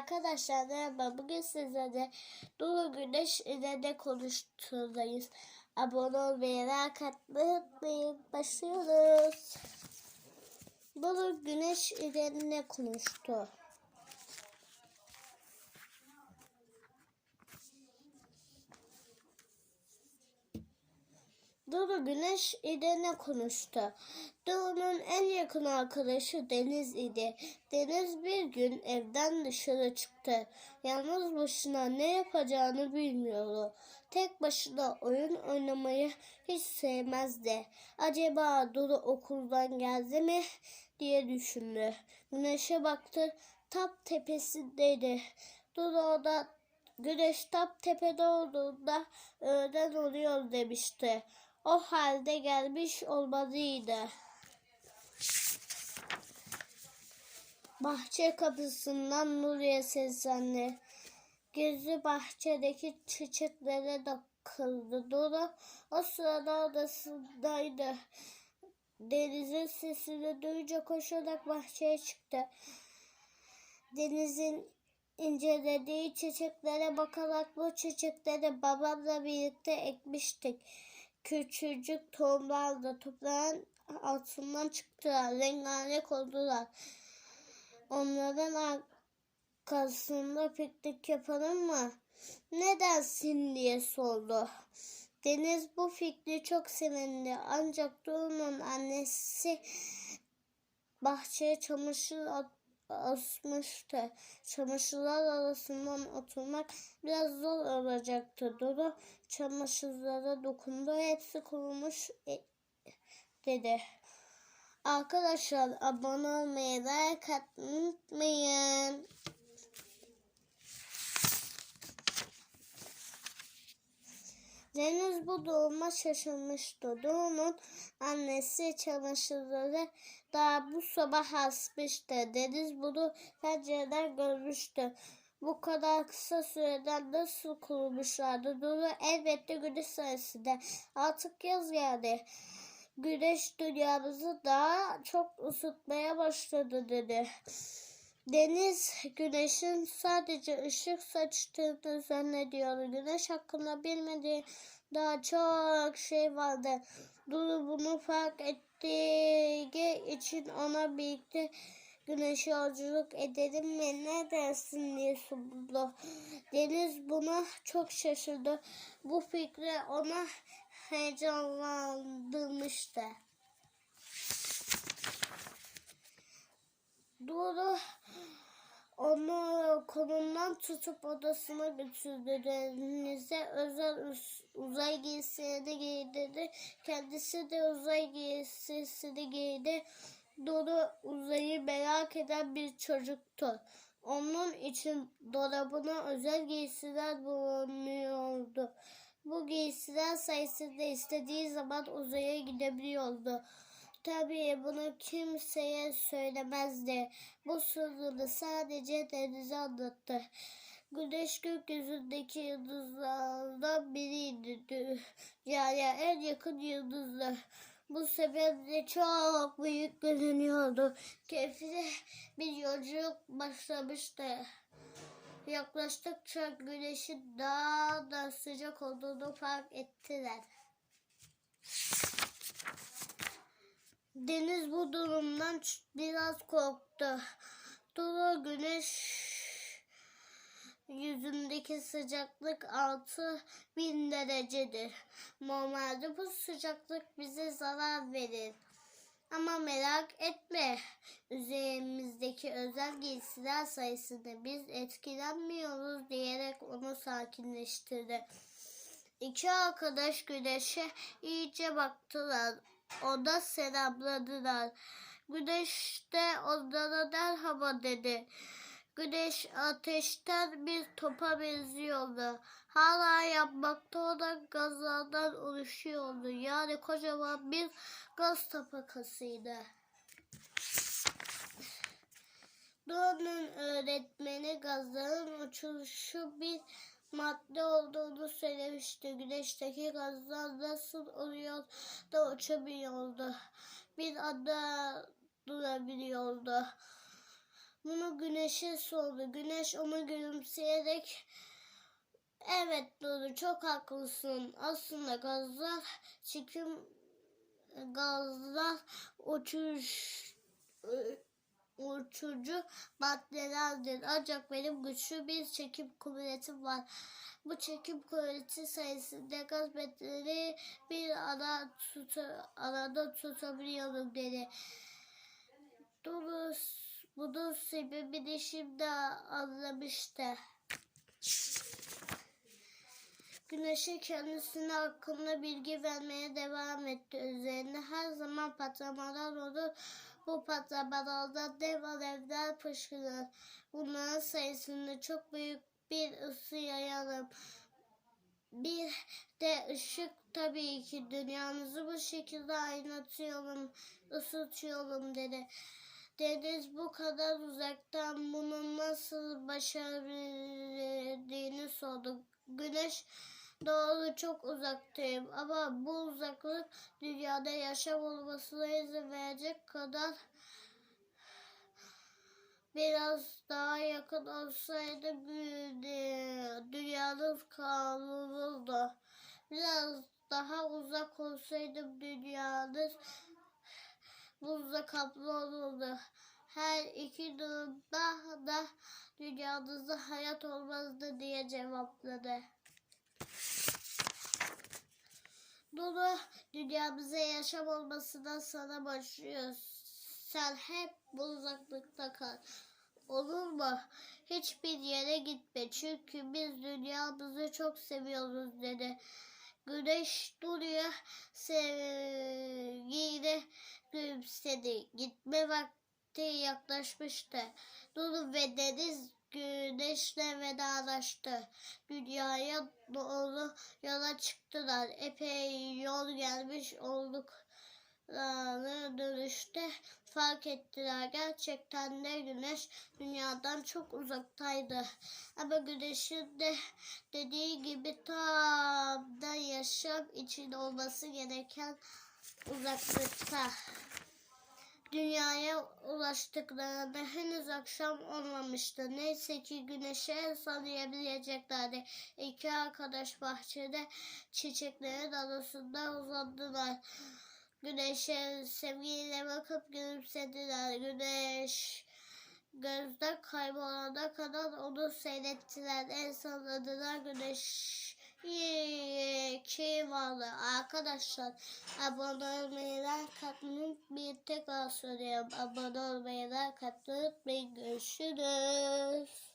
Arkadaşlar merhaba. Bugün sizlerle Duru Güneş ile de konuştuğundayız. Abone olmayı, like unutmayın. Başlıyoruz. Duru Güneş ile ne konuştu? Duru Güneş ile ne konuştu? Duru'nun en yakın arkadaşı Deniz idi. Deniz bir gün evden dışarı çıktı. Yalnız başına ne yapacağını bilmiyordu. Tek başına oyun oynamayı hiç sevmezdi. Acaba Duru okuldan geldi mi diye düşündü. Güneşe baktı. Tap tepesindeydi. Duru da Güneş tap tepede olduğunda öğlen oluyor demişti. O halde gelmiş olmalıydı. Bahçe kapısından Nuriye seslendi. Gözü bahçedeki çiçeklere takıldı. Duru o sırada odasındaydı. Deniz'in sesini duyunca koşarak bahçeye çıktı. Deniz'in incelediği çiçeklere bakarak bu çiçekleri babamla birlikte ekmiştik. Küçücük tohumlar da toprağın altından çıktılar. Rengarenk oldular. Onların arkasında piknik yapalım mı? Ne dersin diye sordu. Deniz bu fikri çok sevindi. Ancak Duru'nun annesi bahçeye çamaşır at asmıştı. Çamaşırlar arasından oturmak biraz zor olacaktı. Duru çamaşırlara dokundu. Hepsi kurumuş e, dedi. Arkadaşlar abone olmayı, like atmayı unutmayın. Deniz bu duruma şaşırmıştı. Durumun annesi çamaşırları daha bu sabah asmıştı. Deniz bunu pencereden görmüştü. Bu kadar kısa süreden nasıl kurumuşlardı? Duru elbette güneş sayesinde. Artık yaz geldi. Güneş dünyamızı daha çok ısıtmaya başladı dedi. Deniz güneşin sadece ışık saçtığını zannediyor. Güneş hakkında bilmediği daha çok şey vardı. Duru bunu fark ettiği için ona birlikte güneş yolculuk edelim mi ne dersin diye sordu. Deniz buna çok şaşırdı. Bu fikri ona heyecanlandırmıştı. Duru onu kolundan tutup odasına götürdü. Denize özel uzay giysisini giydirdi. Kendisi de uzay giysisini giydi. Duru uzayı merak eden bir çocuktu. Onun için dolabına özel giysiler bulunuyordu. Bu giysiler sayesinde istediği zaman uzaya gidebiliyordu. Tabii bunu kimseye söylemezdi. Bu sırrını sadece denize anlattı. Güneş gökyüzündeki yıldızlardan biriydi. Yani en yakın yıldızlar. Bu sebeple çok büyük görünüyordu. Keyifli bir yolculuk başlamıştı. Yaklaştıkça güneşin daha da sıcak olduğunu fark ettiler. Deniz bu durumdan biraz korktu. Duru güneş yüzündeki sıcaklık 6000 bin derecedir. Normalde bu sıcaklık bize zarar verir. Ama merak etme. Üzerimizdeki özel giysiler sayesinde biz etkilenmiyoruz diyerek onu sakinleştirdi. İki arkadaş güneşe iyice baktılar. Ona selamladılar. Güneş de onlara merhaba dedi. Güneş ateşten bir topa benziyordu. Hala yapmakta olan gazlardan oluşuyordu. Yani kocaman bir gaz tabakasıydı. Doğanın öğretmeni gazların uçuşu bir madde olduğunu söylemişti. Güneşteki gazlar nasıl oluyor da uçabiliyordu. Bir anda durabiliyordu. Bunu güneşe sordu. Güneş ona gülümseyerek Evet Dudu çok haklısın. Aslında gazlar çekim gazlar uçuş uçucu maddelerdir. Ancak benim güçlü bir çekim kuvvetim var. Bu çekim kuvveti sayesinde gaz maddeleri bir ara tuta, arada tutabiliyorum dedi. Duru bunun sebebini şimdi anlamıştı. Güneşe kendisine hakkında bilgi vermeye devam etti. Üzerine her zaman patlamalar olur. Bu patlamalarda dev alevler fışkırır. Bunların sayesinde çok büyük bir ısı yayalım. Bir de ışık tabii ki dünyamızı bu şekilde aydınlatıyorum, ısıtıyorum dedi. Deniz bu kadar uzaktan bunu nasıl başarabildiğini sordu. Güneş doğru çok uzaktayım ama bu uzaklık dünyada yaşam olmasına izin verecek kadar biraz daha yakın olsaydı dünyanın kanunuzdu. Biraz daha uzak olsaydım dünyanın buzla kaplı olurdu. Her iki durumda da dünyanızda hayat olmazdı diye cevapladı. Dolu dünyamıza yaşam olmasından sana başlıyoruz. Sen hep bu uzaklıkta kal. Olur mu? Hiçbir yere gitme çünkü biz dünyamızı çok seviyoruz dedi. Güneş duruyor sevgiyle gülümsedi. Gitme vakti yaklaşmıştı. Duru ve deniz güneşle vedalaştı. Dünyaya doğru yola çıktılar. Epey yol gelmiş olduklarını dönüşte fark ettiler. Gerçekten de güneş dünyadan çok uzaktaydı. Ama güneşin de dediği gibi tam da yaşam için olması gereken uzaklıkta. Dünyaya ulaştıklarında henüz akşam olmamıştı. Neyse ki güneşe el sallayabileceklerdi. İki arkadaş bahçede çiçeklerin arasında uzandılar. Güneşe sevgiyle bakıp gülümsediler. Güneş gözden kaybolana kadar onu seyrettiler. El salladılar. Güneş ki vardı arkadaşlar abone olmayı like atmayı bir tekrar söylüyorum. Abone olmayı like atmayı görüşürüz.